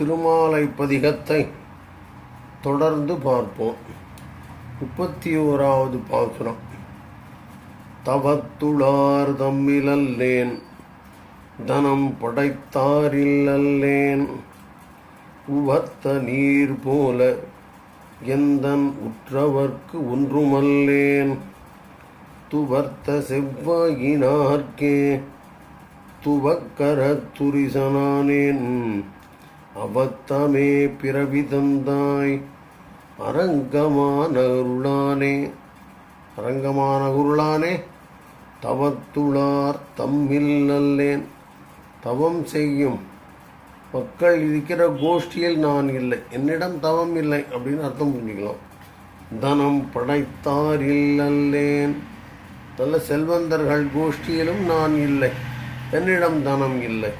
திருமாலை பதிகத்தை தொடர்ந்து பார்ப்போம். முப்பத்தி ஓராவது பாசுரம். தவத்துளார் தம்மிலல்லேன் தனம் படைத்தாரில்லல்லேன் உவத்த நீர் போல எந்தன் உற்றவர்க்கு ஒன்றுமல்லேன் துவர்த்த செவ்வாயினார்க்கே துவக்கர துரிசனானேன். அவத்தமே பிறவிதந்தாய் அரங்கமான அருளானே அரங்கமான அருளானே தவத்துளார் தம்மில் நல்லேன். தவம் செய்யும் மக்கள் இருக்கிற கோஷ்டியில் நான் இல்லை. என்னிடம் தவம் இல்லை அப்படின்னு அர்த்தம் புரிஞ்சுக்கலாம். தனம் படைத்தார் இல்லல்லேன் நல்ல செல்வந்தர்கள் கோஷ்டியிலும் நான் இல்லை. என்னிடம் தனம் இல்லை.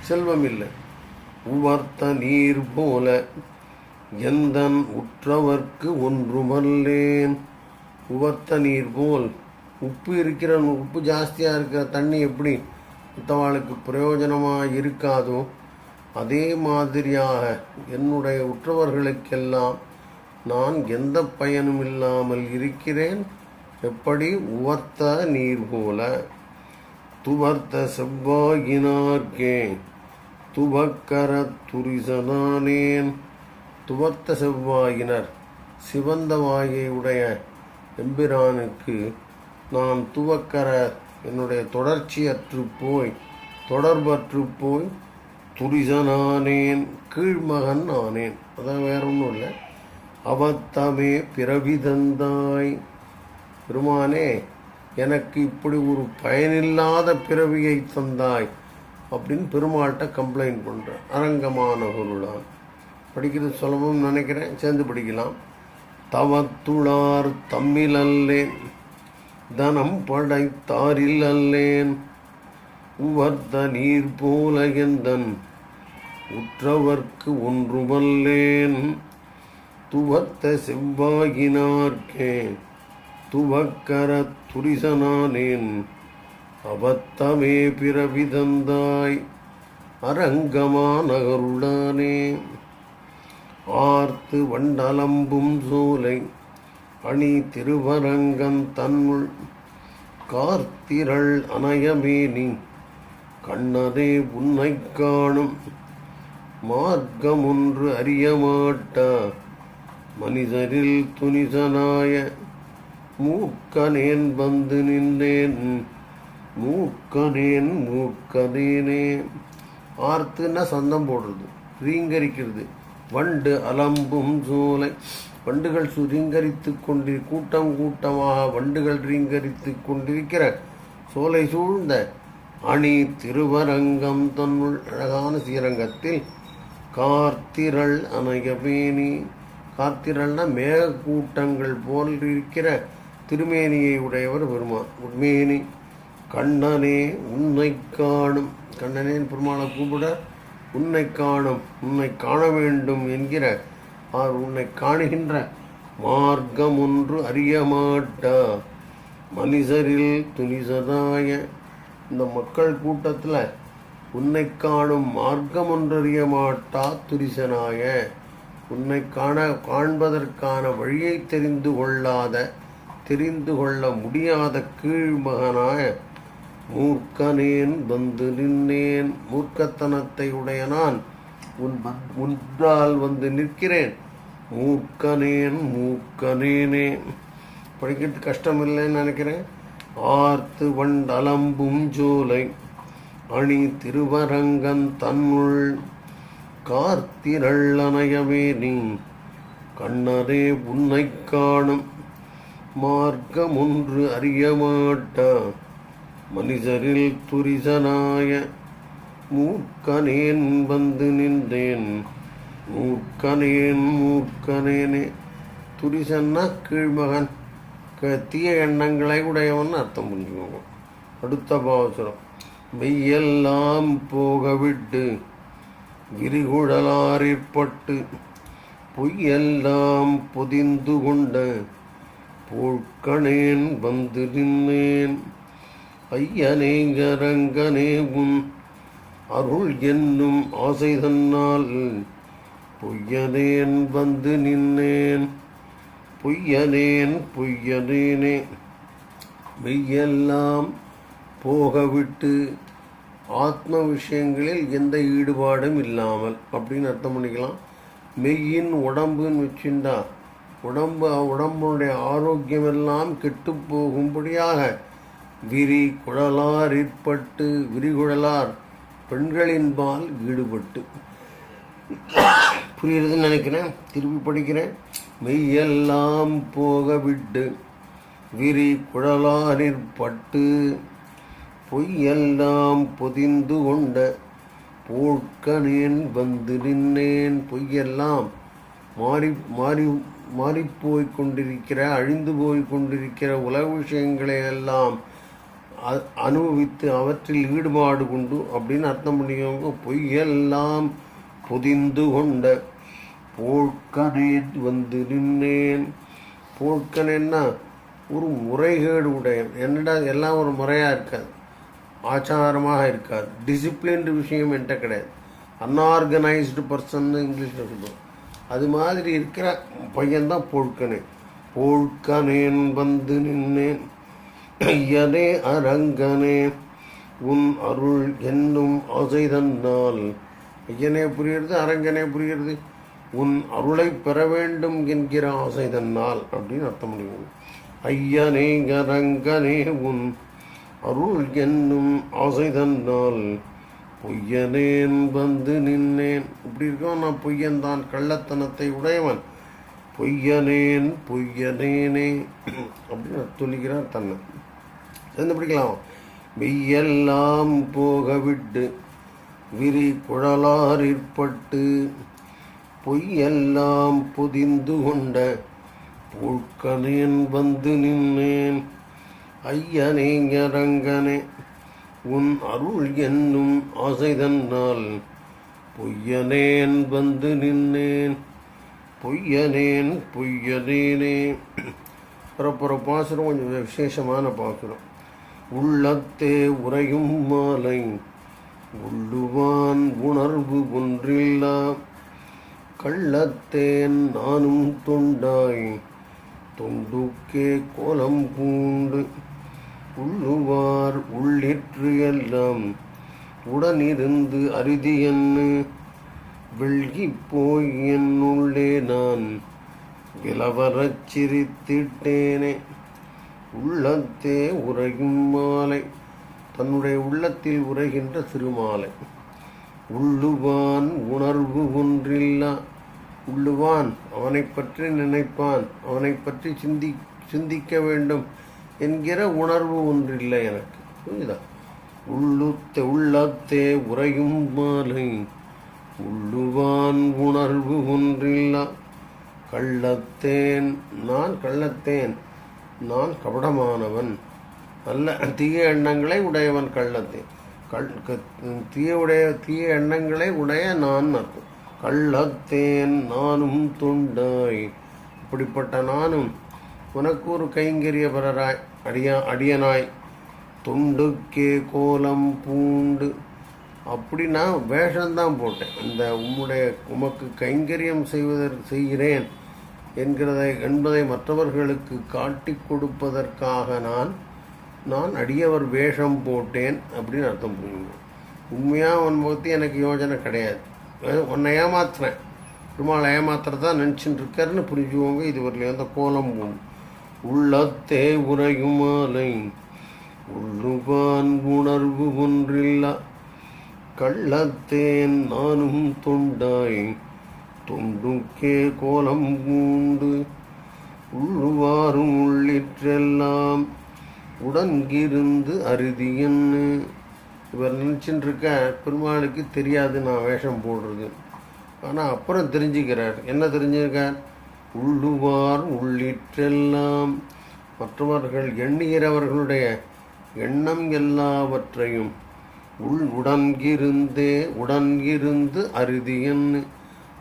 செல்வம் இல்லை. உவர்த்த நீர் போல எந்தன் உற்றவர்க்கு ஒன்றுமல்லேன். உவர்த்த நீர் போல் உப்பு இருக்கிற உப்பு ஜாஸ்தியாக இருக்கிற தண்ணி எப்படி மற்றவாளுக்கு பிரயோஜனமாக இருக்காதோ அதே மாதிரியாக என்னுடைய உற்றவர்களுக்கெல்லாம் நான் எந்த பயனும் இல்லாமல் இருக்கிறேன். எப்படி? உவர்த்த நீர் போல. துவர்த்த செவ்வாயினார்க்கே. துவக்கர துரிசனானேன் துவர்த்த செவ்வாயினர் சிவந்த வாயையுடைய எம்பிரானுக்கு நான் துவக்கர என்னுடைய தொடர்ச்சியற்று போய் தொடர்பற்று போய் துரிசனானேன் கீழ்மகன் ஆனேன். அதான் வேற ஒன்றும் இல்லை. அவத்தமே பிறவி தந்தாய் பெருமானே எனக்கு இப்படி ஒரு பயனில்லாத பிறவியை தந்தாய். அப்படின்னு பெருமாள்கிட்ட கம்ப்ளைண்ட் பண்ணுறேன் அரங்கமான பொருளான் படிக்கிறது சுலபம் நினைக்கிறேன். சேர்ந்து படிக்கலாம். தவத்துளார் தம்மில் அல்லேன் தனம் படைத்தாரில் அல்லேன் உவர்த்த நீர் போல எந்தன். உற்றவர்க்கு ஒன்றுமல்லேன். துவத்த செவ்வாயினார்க்கே. துவக்கர துரிசனானேன். அவத்தமே பிறவி தந்தாய் அரங்கமானகருடானே ஆர்த்து வண்டலம்பும் சோலை அணி திருவரங்கம் தன்னுள். கார்த்திரள் அனயமேனி கண்ணதே உன்னை காணும். மார்க்கம் ஒன்று அறியமாட்டா மனிதரில் துணிசனாய. மூக்கனேன் வந்து நின்றேன். மூக்கனேன் மூக்கனேனே. ஆர்த்துன்னா சந்தம் போடுறது? ரீங்கரிக்கிறது வண்டு அலம்பும் சோலை. வண்டுகள் சுரீங்கரித்து கொண்டு கூட்டம் கூட்டமாக வண்டுகள் ரீங்கரித்து கொண்டிருக்கிற சோலை சூழ்ந்த அணி திருவரங்கம் தன்னுள் அழகான ஸ்ரீரங்கத்தில் கார்த்திரள் அணையபேணி கார்த்திரள்னா மேக கூட்டங்கள் போல் இருக்கிற திருமேனியை உடையவர் பெருமான் உண்மேனி. கண்ணனே உன்னை காணும். கண்ணனேன் பெருமாளை கூப்பிட உன்னை காணும் உன்னை காண வேண்டும் என்கிற ஆர் உன்னை காணுகின்ற மார்க்கம் ஒன்று அறிய மாட்டா. மனிதரில் துணிசதாய இந்த மக்கள் கூட்டத்தில் உன்னை காணும் மார்க்கம் ஒன்றறிய மாட்டா துரிசனாய. உன்னை காண காண்பதற்கான வழியை தெரிந்து கொள்ளாத தெரிந்து கொள்ள முடியாத கீழ்மகனாய மூர்க்கனேன் வந்து நின்னேன். மூர்க்கத்தனத்தை உடைய நான் உன் முன்னால் வந்து நிற்கிறேன். மூர்க்கனேன் மூக்கனேனே படிக்கிறது கஷ்டம் இல்லைன்னு நினைக்கிறேன். ஆர்த்து வண்டலம்பும் ஜோலை அணி திருவரங்கன் தன்னுள். கார்த்திரள்ளனையவே நீ கண்ணரே உன்னை காணும். மார்க்கமொன்று அறிய மாட்டான் மனிதரில் துரிசனாய மூக்கனேன் வந்து நின்றேன். மூக்கனேன் மூக்கனேனே. துரிசன்னா கீழ்மகன். க தீய எண்ணங்களை உடையவன் அர்த்தம் புரிஞ்சுக்கோங்க. அடுத்த பாவசரம் மெய்யெல்லாம் போக விட்டு விரிகுழலாரிற்பட்டு பொய்யெல்லாம் பொதிந்து கொண்ட போழ்கணேன் வந்து நின்னேன் ஐயனே அரங்கனே உன் அருள் என்னும் ஆசை தன்னால் பொய்யனேன் வந்து நின்னேன். பொய்யனேன் பொய்யனேனே. மெய்யெல்லாம் போகவிட்டு ஆத்ம விஷயங்களில் எந்த ஈடுபாடும் இல்லாமல் அப்படின்னு அர்த்தம் பண்ணிக்கலாம். மெய்யின் உடம்புன்னு வச்சுண்டா உடம்பு உடம்புடைய ஆரோக்கியமெல்லாம் கெட்டு போகும்படியாக விரி குழலார் ஏற்பட்டு விரிகுழலார் பெண்களின்பால் ஈடுபட்டு. புரியுறதுன்னு நினைக்கிறேன். திருப்பி படிக்கிறேன். மெய்யெல்லாம் போக விட்டு விரி குழலாரிற் பட்டு பொய்யெல்லாம் பொதிந்து கொண்ட போட்கனேன் வந்து நின்னேன். பொய்யெல்லாம் மாறி மாறி மாறிப்போய் கொண்டிருக்கிற அழிந்து போய் கொண்டிருக்கிற உலக விஷயங்களை எல்லாம் அனுபவித்து அவற்றில் ஈடுபாடு கொண்டு அப்படின்னு அர்த்தம் பண்ணிக்கோங்க. பொய்யெல்லாம் பொதிந்து கொண்ட போட்கனேன் வந்து நின்னேன் போட்கனேன்னா ஒரு முறைகேடு உடைய என்னடா எல்லாம் ஒரு முறையாக இருக்காது. ஆச்சாரமாக இருக்காது. டிசிப்ளின்டு விஷயம் என்கிட்ட கிடையாது. அன்ஆர்கனைஸ்டு பர்சன் இங்கிலீஷில் சொல்லுவோம். அது மாதிரி இருக்கிற பையன்தான் பொழ்கனே போழ்கனேன் வந்து நின்னேன் ஐயனே அரங்கனே உன் அருள் என்னும் ஆசை தந்தால் ஐயனே புரியுறது அரங்கனே புரியுறது உன் அருளை பெற வேண்டும் என்கிற ஆசை தன்னால் அப்படின்னு அர்த்தம் முடியும் ஐயனே அரங்கனே உன் அருள் என்னும் ஆசை தன்னால் பொய்யனேன் வந்து நின்னேன். இப்படி இருக்கோம் நான் பொய்யன் தான் கள்ளத்தனத்தை உடையவன். பொய்யனேன் பொய்யனேனே. அப்படின்னு சொல்லிக்கிறார் தன்னை. சேர்ந்து பிடிக்கலாம். மெய்யெல்லாம் போக விட்டு விரி குழலாரிற்பட்டு பொய்யெல்லாம் பொதிந்து கொண்ட புழ்கனேன் வந்து நின்னேன். ஐயனே உன் அருள் என்னும் ஆசை தன்னால் பொய்யனேன் வந்து நின்னேன். பொய்யனேன் பொய்யனேனே. பிறப்புற பாசுரம் கொஞ்சம் விசேஷமான பாசுரம். உள்ளத்தே உறையும் மாலை உள்ளுவான் உணர்வு ஒன்றில்லா. கள்ளத்தேன் நானும் தொண்டாய் தொண்டுக்கே கோலம் பூண்டு. உள்ளுவார் உள்ளிற்று எல்லாம் உடனிருந்து அருதியன்னு வெள்கி போய் என்னுள்ளே நான் விலவரச் சிரித்திட்டேனே. உள்ளத்தே உறையும் மாலை. தன்னுடைய உள்ளத்தில் உரைகின்ற திருமாலை உள்ளுவான் உணர்வு ஒன்றில்லா. உள்ளுவான் அவனை பற்றி நினைப்பான். அவனை பற்றி சிந்தி சிந்திக்க வேண்டும் என்கிற உணர்வு ஒன்றில்லை எனக்கு. புரியுதா? உள்ளுத்தே உள்ளத்தே உறையும் மாலை. உள்ளுவான் உணர்வு ஒன்றில்லா. கள்ளத்தேன் நான் கள்ளத்தேன் நான் கபடமானவன். நல்ல தீய எண்ணங்களை உடையவன் கள்ளத்தேன். கல் தீய உடைய தீய எண்ணங்களை உடைய நான் அர்த்தம் கள்ளத்தேன் நானும் துண்டாய். இப்படிப்பட்ட நானும் உனக்கு ஒரு கைங்கரியபரராய் அடியா அடியனாய். துண்டுக்கே கோலம் பூண்டு அப்படி நான் வேஷம்தான் போட்டேன். இந்த உம்முடைய உமக்கு கைங்கரியம் செய்வதற்கு செய்கிறேன் என்கிறதை என்பதை மற்றவர்களுக்கு காட்டிக் கொடுப்பதற்காக நான் நான் அடியவர் வேஷம் போட்டேன் அப்படின்னு அர்த்தம் புரியுங்க உண்மையாக உன் பற்றி எனக்கு யோஜனை கிடையாது. உன்னை ஏமாத்துறேன். பெருமாளை ஏமாத்துறதா நினச்சின்னு இருக்காருன்னு புரிஞ்சுக்கோங்க. இது வரலையும் அந்த கோலம் உள்ளத்தே உரையுமாலை உள்ளுவான் உணர்வு ஒன்றில்லா. கள்ளத்தேன் நானும் தொண்டாய். தொண்டுக்கே கோலம் பூண்டு. உள்ளுவாரும் உள்ளிற்றெல்லாம் உடன்கிருந்து அறுதியன்னு இவர் நினச்சின்னு இருக்க பெருமாளுக்கு தெரியாது நான் வேஷம் போடுறது. ஆனால் அப்புறம் தெரிஞ்சுக்கிறார். என்ன தெரிஞ்சிருக்கார்? உள்ளுவார் உள்ளிற்றெல்லாம் மற்றவர்கள் எண்ணுகிறவர்களுடைய எண்ணம் எல்லாவற்றையும் உள் உடன்கிருந்தே உடன்கிருந்து அறுதியன்னு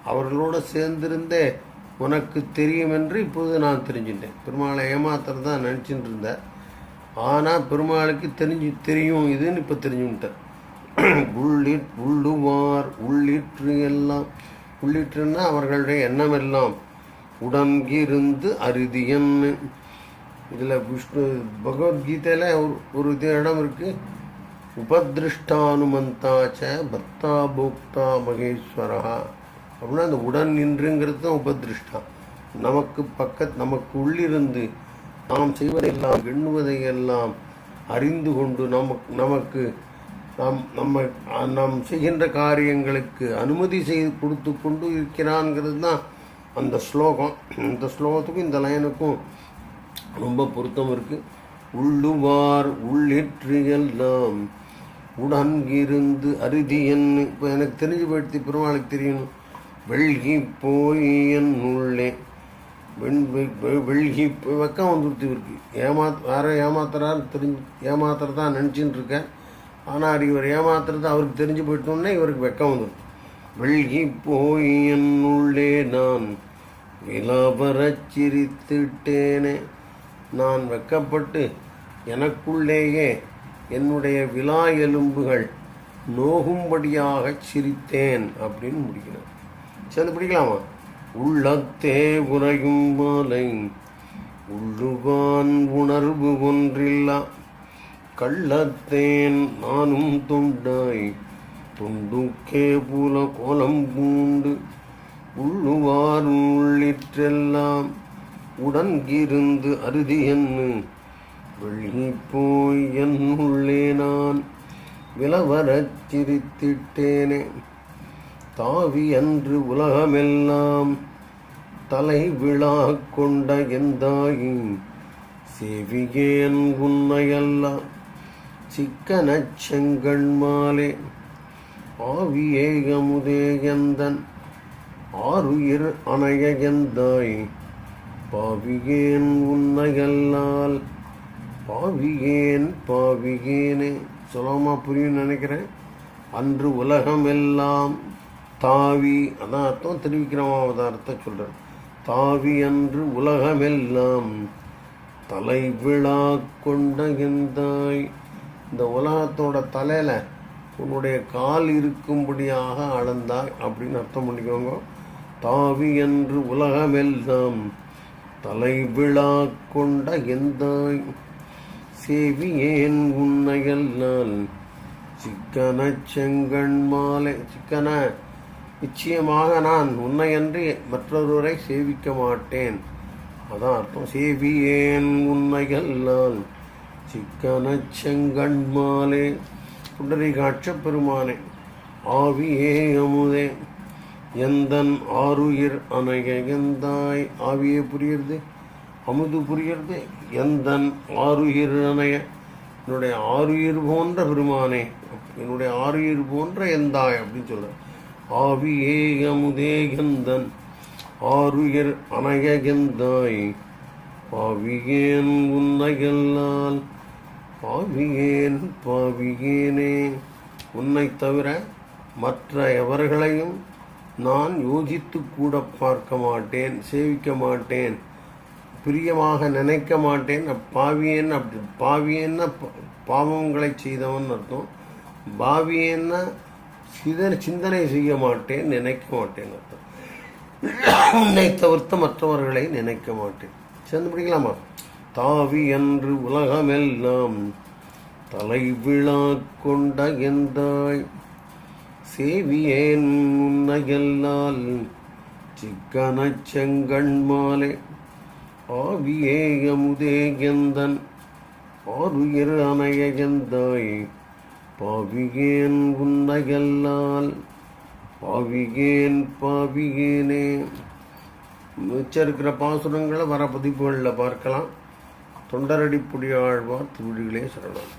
அவர்களோட சேர்ந்திருந்தே உனக்கு தெரியும் என்று இப்போது நான் தெரிஞ்சுட்டேன் பெருமாளை ஏமாத்துறது தான் நினச்சிட்டு இருந்தேன் ஆனால் பெருமாளுக்கு தெரிஞ்சு தெரியும் இதுன்னு இப்போ தெரிஞ்சுக்கிட்டேன் உள்ளிற் உள்ளுவார் உள்ளிற்று எல்லாம். உள்ளிட்டுன்னா அவர்களுடைய எண்ணமெல்லாம். உடன்கிருந்து அறுதியன்னு இதில் விஷ்ணு பகவத்கீதையில் ஒரு ஒரு இடம் இருக்குது உபதிருஷ்டானுமந்தாச்ச பக்தா போக்தா மகேஸ்வரா. அப்படின்னா அந்த உடன் நின்றுங்கிறது தான் உபதிருஷ்டா. நமக்கு பக்கத் நமக்கு உள்ளிருந்து நாம் செய்வதையெல்லாம் எண்ணுவதையெல்லாம் அறிந்து கொண்டு நமக்கு நமக்கு நாம் நம்ம நாம் செய்கின்ற காரியங்களுக்கு அனுமதி செய்து கொடுத்து கொண்டு இருக்கிறான்ங்கிறது தான் அந்த ஸ்லோகம். இந்த ஸ்லோகத்துக்கும் இந்த லைனுக்கும் ரொம்ப பொருத்தம் இருக்குது உள்ளுவார் உள்ளிற்று எல்லாம் உடன்கிருந்து அறுதியன் இப்போ எனக்கு தெரிஞ்சு போயிடுத்து பெருமாளுக்கு தெரியணும். வெள்கி போய் என் உள்ளே. வெண் வெள்கி போய் வெக்கம் வந்துடுத்து இவருக்கு. ஏமா யாரோ ஏமாத்துறாரு தெரிஞ்சு ஏமாத்துறதா நினச்சின்னு இருக்கேன் ஆனால் இவர் ஏமாத்துறது அவருக்கு தெரிஞ்சு போயிட்டோன்னே இவருக்கு வெக்கம் வந்துடும் வெள்கி போய் என் உள்ளே நான் விலாபரச் சிரித்துட்டேனே. நான் வெக்கப்பட்டு எனக்குள்ளேயே என்னுடைய விழா எலும்புகள் நோகும்படியாகச் சிரித்தேன் அப்படின்னு முடிக்கணும். சரி பிடிக்கலாமா உள்ளத்தே உரையும் மாலை உள்ளுவான் உணர்வு ஒன்றில்லா. கள்ளத்தேன் நானும் தொண்டாய் தொண்டுக்கே போல கோலம் பூண்டு. உள்ளுவார் உள்ளிற்றெல்லாம் உடன்கிருந்து அறுதி என்று வெள்ளி என் உள்ளே நான் விலவரச் சிரித்திட்டேனே. தாவி அன்று உலகமெல்லாம் தலை விழா கொண்ட எந்தாயின் சேவிகேன் உன்னையல்ல சிக்கனச் செங்கண் மாலே. ஆவியே எந்தன் ஆறுயிர் அணைய எந்தாய் பாவியேன் உன்னையல்லால். பாவியேன் பாவியேனே. சொல்லாமா புரியும் நினைக்கிறேன். அன்று உலகம் எல்லாம் தாவி அதான் அர்த்தம் தெரிவிக்கிறோம் அவதாரத்தை சொல்கிறேன் தாவி அன்று உலகமெல்லாம் தலை விழா கொண்ட எந்தாய் இந்த உலகத்தோட தலையில் உன்னுடைய கால் இருக்கும்படியாக அளந்தாய் அப்படின்னு அர்த்தம் பண்ணிக்கோங்க. தாவி என்று உலகமெல்லாம் தலை விழா கொண்ட எந்தாய் சேவியேன் உன்னையல்லால் சிக்கன செங்கண் மாலை சிக்கன. நிச்சயமாக நான் உன்னையன்றி மற்றொருவரை சேவிக்க மாட்டேன். அதான் அர்த்தம். சேவியேன் உன்னையல்லால் சிக்கன செங்கண் மாலே புண்டரீகாட்ச பெருமானே. ஆவியே அமுதே. எந்தன் ஆருயிர் அணைய எந்தாய்? ஆவியே புரியுறது அமுது புரியுறது. எந்தன் ஆருயிர் என்னுடைய ஆருயிர் போன்ற பெருமானே என்னுடைய ஆருயிர் போன்ற எந்தாய் அப்படின்னு சொல்ற. ஆவியே அமுதே எந்தன் ஆறுயிர் அணைய எந்தாய்? பாவியேன் உன்னையல்லால் பாவியேன் பாவியேனே. உன்னை தவிர மற்ற எவர்களையும் நான் யோசித்து கூட பார்க்க மாட்டேன் சேவிக்க மாட்டேன். பிரியமாக நினைக்க மாட்டேன். பாவியன் பாவியேன் அப்படி பாவியன்னா பாவங்களை செய்தவன் அர்த்தம். பாவியன்னா சிதன சிந்தனை செய்ய மாட்டேன் நினைக்க மாட்டேன் அர்த்தம். உன்னை தவிர்த்த மற்றவர்களை நினைக்க மாட்டேன். சேர்ந்து பிடிக்கலாமா? தாவி என்று உலகமெல்லாம் தலை விழா கொண்ட எந்தாய் சேவியேன் உன்னையல்லால் சிக்கனச் செங்கண் மாலை ஆவியேயமுதே எந்தன் ஆறுயிர் அணைய எந்தாய் பாவியேன் உன்னையல்லால் பாவியேன் பாவியேனே. மிச்சம் இருக்கிற பாசுரங்களை வர பதிப்புகளில் பார்க்கலாம். தொண்டரடி புடியாழ்வார் திருவிழிகளே சரணம்.